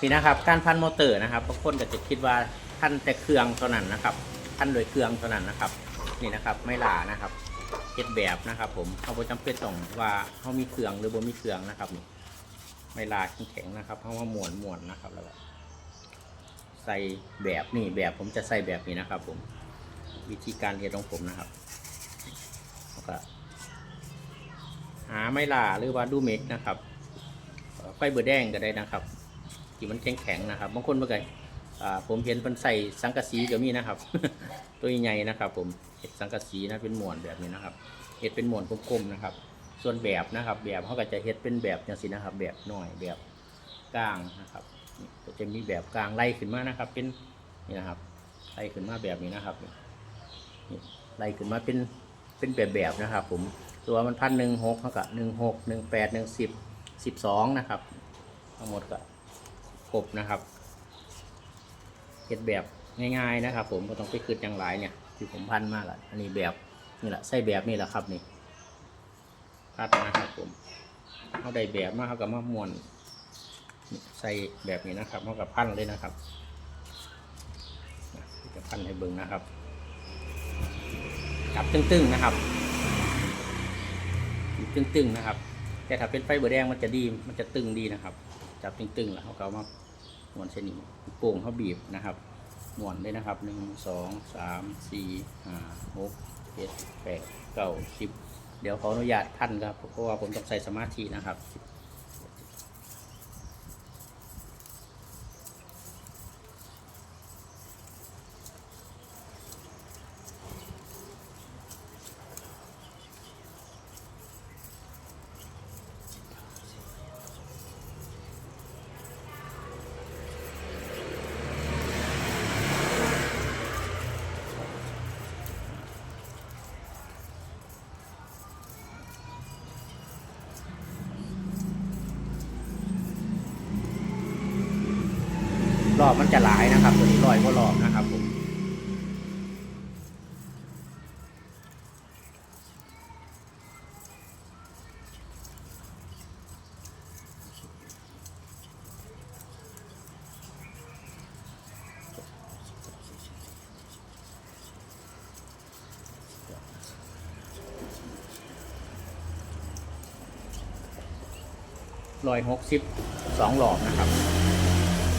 นี่นะครับ การพันมอเตอร์นะครับบางคนก็จะคิดว่าพันแต่เครื่องเท่านั้นนะครับพันโดยเครื่องเท่านั้นนะครับ นี่นะครับไม่ลานะครับเฮ็ดแบบนะครับ ผมเขาบ่จำเป็นต้องว่าเขามีเครื่องหรือบ่มีเครื่องนะครับนี่ไม่ลาแข็งนะครับเพราะว่ามวนม้วนนะครับแล้วก็ใส่แบบนี่แบบผมจะใส่แบบนี้นะครับ ผม วิธีการเฮ็ดของผมนะครับแล้วก็หาไม่ลาหรือว่าดูเมกนะครับไฟเบอร์แดงก็ได้นะครับ ที่มันแข็งๆนะครับ บางคนเมื่อกี้ผมเห็นมันใส่สังกะสีก็มีนะครับ ตัวใหญ่ๆนะครับ ผมเห็ดสังกะสีนะเป็นหมวนแบบนี้นะครับเห็ดเป็นหมวนกลมๆนะครับ ส่วนแบบนะครับ แบบเขาก็จะเห็ดเป็นแบบอย่างสินะครับ แบบหน่อยแบบกลางนะครับก็จะมีแบบกลางไล่ขึ้นมานะครับ เป็นนี่นะครับไล่ขึ้นมาแบบนี้นะครับไล่ขึ้นมาเป็นเป็นแบบแบบนะครับ ผมตัวมันพันหนึ่งหกเท่ากับหนึ่งหกหนึ่งแปดหนึ่งสิบสิบสองนะครับ ทั้งหมดก็ ครบนะครับเฮ็ดแบบง่ายๆนะครับ ผมก็ต้องไปคืดอย่างหลายเนี่ยที่ผมพันมากละอันนี้แบบนี่แหละใส่แบบนี่แหละครับนี่พัดนะครับผมเอาได้แบบมากเขากับมามวนใส่แบบนี้นะครับเขากับพันเลยนะครับจะพันให้เบิ่งนะครับจับตึงๆนะครับตึงๆนะครับ แต่ถ้าเป็นไฟเบอร์แดงมันจะดีมันจะตึงดีนะครับ จับตึงๆแล้วเขาก็เอามาม้วนเส้นนี้โป่งเขาบีบนะครับม้วนได้นะครับหนึ่งสองสามสี่ห้าหกเจ็ดแปดเก้าสิบเดี๋ยวขออนุญาตพันครับเพราะว่าผมต้องใส่สมาธินะครับ รอบมันจะหลายนะครับ ตัวนี้ลอยก็รอบนะครับผมลอยหกสิบสองหลอบนะครับ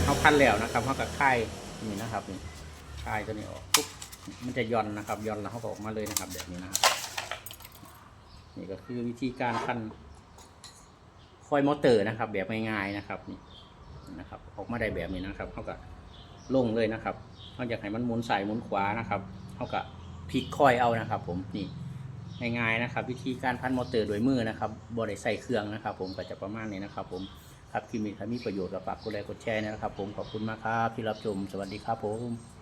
เขาพันแล้วนะครับเขากับค่ายนี่นะครับนี่ค่ายตัวนี้ออกปุ๊บมันจะย่อนนะครับย่อนแล้วเขาก็ออกมาเลยนะครับ แบบนี้นะครับนี่ก็คือวิธีการพันคอยมอเตอร์นะครับ แบบง่ายๆนะครับนี่นะครับ ออกมาได้แบบนี้นะครับเขาก็ลงเลยนะครับเขาอยากให้มันหมุนซ้ายหมุนขวานะครับเขาก็พลิกคอยเอานะครับ ผมนี่ง่ายๆนะครับ วิธีการพันมอเตอร์โดยมือนะครับบริใส่เครื่องนะครับ ผมก็จะประมาณนี้นะครับ ผม ครับคลิปนี้ถ้ามีประโยชน์ก็ฝากกดไลค์กดแชร์นะครับผมขอบคุณมากครับที่รับชมสวัสดีครับผม